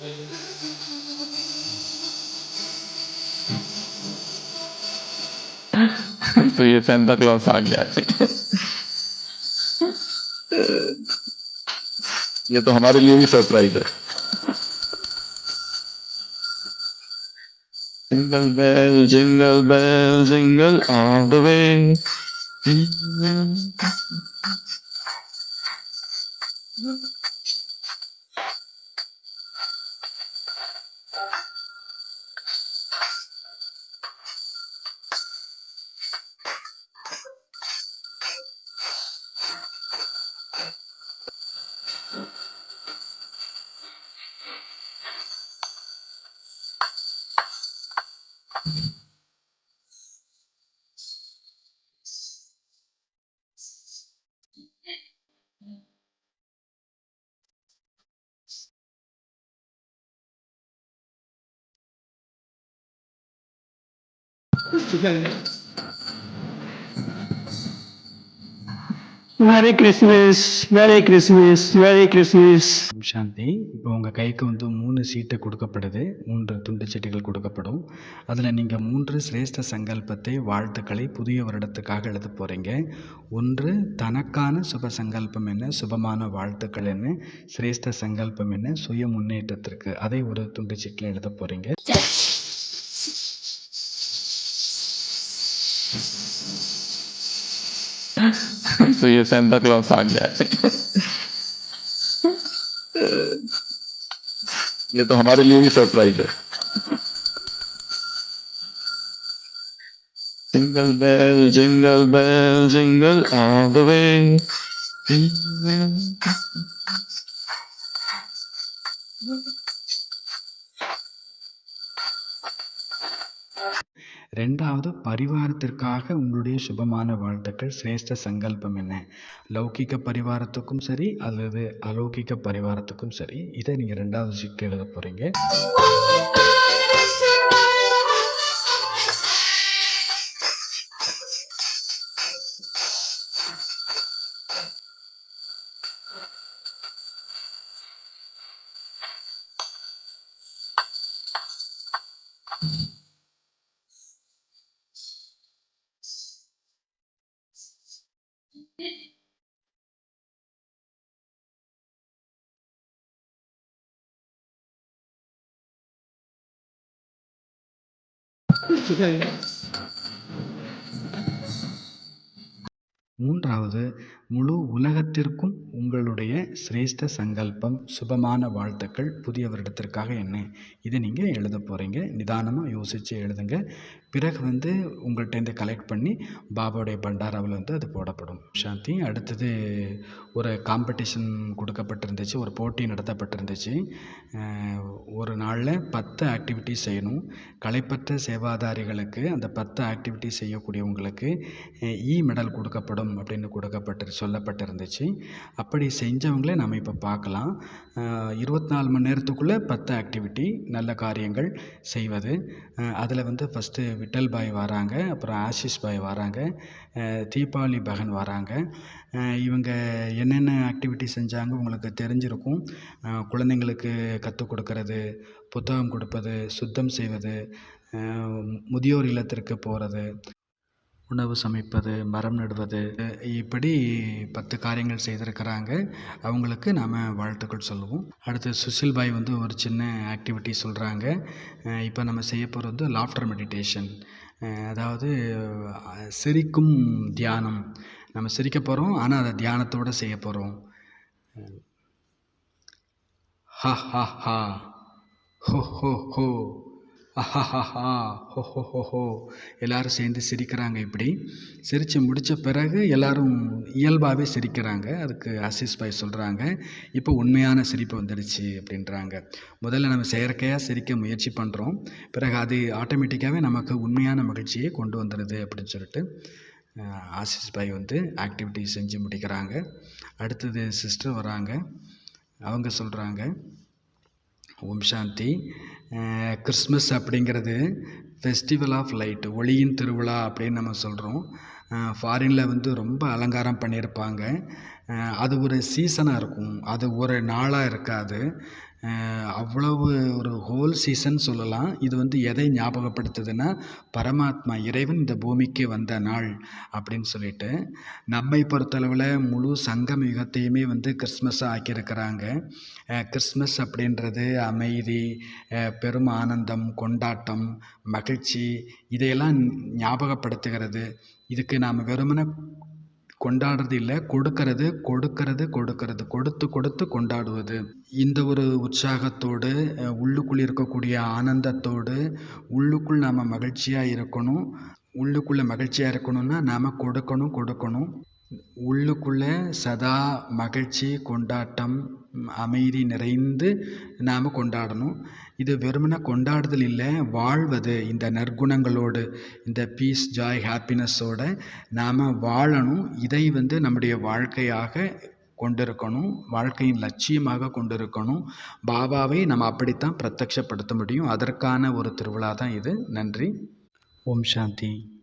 तो ये Santa Claus आ गया ये तो हमारे लिए भी सरप्राइज़ है। Jingle bell jingle bell, jingle all the way. 这是纸片人。merry Christmas merry Christmas merry Christmas சாந்தி. இப்போ உங்கள் கைக்கு வந்து மூணு சீட்டு கொடுக்கப்படுது. மூன்று துண்டு சீட்டுகள் கொடுக்கப்படும். அதில் நீங்கள் மூன்று சிரேஷ்ட சங்கல்பத்தை வாழ்த்துக்களை புதிய வருடத்துக்காக எழுத போகிறீங்க ஒன்று தனக்கான சுப சங்கல்பம் என்ன? சுபமான வாழ்த்துக்கள் என்ன? சிரேஷ்ட சங்கல்பம் என்ன? சுய முன்னேற்றத்திற்கு. அதை ஒரு துண்டு சீட்டில் எழுத போகிறீங்க तो ये सेंटा क्लॉज आ गया। ये तो हमारे लिए भी सरप्राइज़ है। Jingle bell jingle bell jingle all the way ரெண்டாவது பரிவாரத்திற்காக உங்களுடைய சுபமான வாழ்த்துக்கள். சிரேஷ்ட சங்கல்பம் என்ன? லௌகிக பரிவாரத்துக்கும் சரி அல்லது அலௌகிக பரிவாரத்துக்கும் சரி இதை நீங்கள் ரெண்டாவது சிக்கு எழுத போகிறீங்க 你睇下 மூன்றாவது முழு உலகத்திற்கும் உங்களுடைய சிரேஷ்ட சங்கல்பம் சுபமான வாழ்த்துக்கள் புதிய வருடத்திற்காக என்ன? இதை நீங்கள் எழுத போகிறீங்க நிதானமாக யோசித்து எழுதுங்க. பிறகு வந்து உங்கள்கிட்டேருந்து கலெக்ட் பண்ணி பாபாவுடைய பண்டாராவில் வந்து அது போடப்படும். சாந்தி அடுத்தது ஒரு காம்படிஷன் கொடுக்கப்பட்டிருந்துச்சு ஒரு போட்டி நடத்தப்பட்டிருந்துச்சு. ஒரு நாளில் பத்து ஆக்டிவிட்டிஸ் செய்யணும். களைப்பற்ற சேவாதாரிகளுக்கு அந்த பத்து ஆக்டிவிட்டி செய்யக்கூடியவங்களுக்கு இ மெடல் e கொடுக்கப்படும். அப்படின்னு கொடுக்கப்பட்டு சொல்லப்பட்டிருந்துச்சு. அப்படி செஞ்சவங்களே நம்ம இப்போ பார்க்கலாம். இருபத்தி நாலு மணி நேரத்துக்குள்ளே பத்து ஆக்டிவிட்டி நல்ல காரியங்கள் செய்வது. அதில் வந்து ஃபஸ்ட்டு விட்டல் பாய் வராங்க அப்புறம் ஆஷிஷ் பாய் வராங்க தீபாவளி பகன் வராங்க. இவங்க என்னென்ன ஆக்டிவிட்டி செஞ்சாங்க உங்களுக்கு தெரிஞ்சிருக்கும். குழந்தைங்களுக்கு கற்றுக் கொடுக்கறது புத்தகம் கொடுப்பது சுத்தம் செய்வது முதியோர் இல்லத்திற்கு போகிறது உணவு சமைப்பது மரம் நடுவது இப்படி பத்து காரியங்கள் செய்திருக்கிறாங்க. அவங்களுக்கு நாம் வாழ்த்துக்கள் சொல்லுவோம். அடுத்து சுசில் பாய் வந்து ஒரு சின்ன ஆக்டிவிட்டி சொல்கிறாங்க இப்போ நம்ம செய்ய போகிறது வந்து லாஃப்டர் மெடிடேஷன் அதாவது சிரிக்கும் தியானம். நம்ம சிரிக்க போகிறோம் ஆனால் அதை தியானத்தோடு செய்ய போகிறோம் ஹா ஹா ஹா. ஹோ ஹோ ஹோ. அஹஹஹா ஹோ ஹோ ஹோ ஹோ. எல்லோரும் சேர்ந்து சிரிக்கிறாங்க இப்படி. சிரித்து முடித்த பிறகு எல்லோரும் இயல்பாகவே சிரிக்கிறாங்க. அதுக்கு ஆசிஸ் பாய் சொல்கிறாங்க இப்போ உண்மையான சிரிப்பு வந்துடுச்சு அப்படின்றாங்க. முதல்ல நம்ம செயற்கையாக சிரிக்க முயற்சி பண்ணுறோம் பிறகு அது ஆட்டோமேட்டிக்காகவே நமக்கு உண்மையான மகிழ்ச்சியை கொண்டு வந்துடுது அப்படின்னு சொல்லிட்டு ஆசிஸ் பாய் வந்து ஆக்டிவிட்டி செஞ்சு முடிக்கிறாங்க. அடுத்தது சிஸ்டர் வராங்க. அவங்க சொல்கிறாங்க ஓம் சாந்தி. கிறிஸ்மஸ் அப்படிங்கிறது ஃபெஸ்டிவல் ஆஃப் லைட் ஒளியின் திருவிழா அப்படின்னு நம்ம சொல்கிறோம் ஃபாரினில் வந்து ரொம்ப அலங்காரம் பண்ணியிருப்பாங்க. அது ஒரு சீசனாக இருக்கும். அது ஒரு நாளாக இருக்காது. அவ்வளவு ஒரு ஹோல் சீசன் சொல்லலாம். இது வந்து எதை ஞாபகப்படுத்துதுன்னா பரமாத்மா இறைவன் இந்த பூமிக்கு வந்த நாள் அப்படின்னு சொல்லிட்டு நம்மை பொறுத்தளவில் முழு சங்கம் யுகத்தையுமே வந்து கிறிஸ்மஸாக ஆக்கியிருக்கிறாங்க. கிறிஸ்மஸ் அப்படின்றது அமைதி பெரும் ஆனந்தம் கொண்டாட்டம் மகிழ்ச்சி இதையெல்லாம் ஞாபகப்படுத்துகிறது. இதுக்கு நாம் வெறுமனே கொண்டாடுறது இல்லை கொடுக்கறது கொடுக்கறது கொடுக்கறது. கொடுத்து கொடுத்து கொண்டாடுவது. இந்த ஒரு உற்சாகத்தோடு உள்ளுக்குள் இருக்கக்கூடிய ஆனந்தத்தோடு உள்ளுக்குள் நாம் மகிழ்ச்சியாக இருக்கணும். உள்ளுக்குள்ளே மகிழ்ச்சியாக இருக்கணும்னா நாம் கொடுக்கணும் கொடுக்கணும். உள்ளுக்குள்ளே சதா மகிழ்ச்சி கொண்டாட்டம் அமைதி நிறைந்து நாம் கொண்டாடணும். இது வெறுமனே கொண்டாடுதல் இல்லை வாழ்வது இந்த நற்குணங்களோடு இந்த பீஸ் ஜாய் ஹாப்பினஸோடு நாம் வாழணும். இதை வந்து நம்முடைய வாழ்க்கையாக கொண்டிருக்கணும் வாழ்க்கையின் லட்சியமாக கொண்டிருக்கணும். பாபாவை நம்ம அப்படித்தான் பிரத்யட்சப்படுத்த முடியும். அதற்கான ஒரு திருவிழா தான் இது. நன்றி. ஓம் சாந்தி.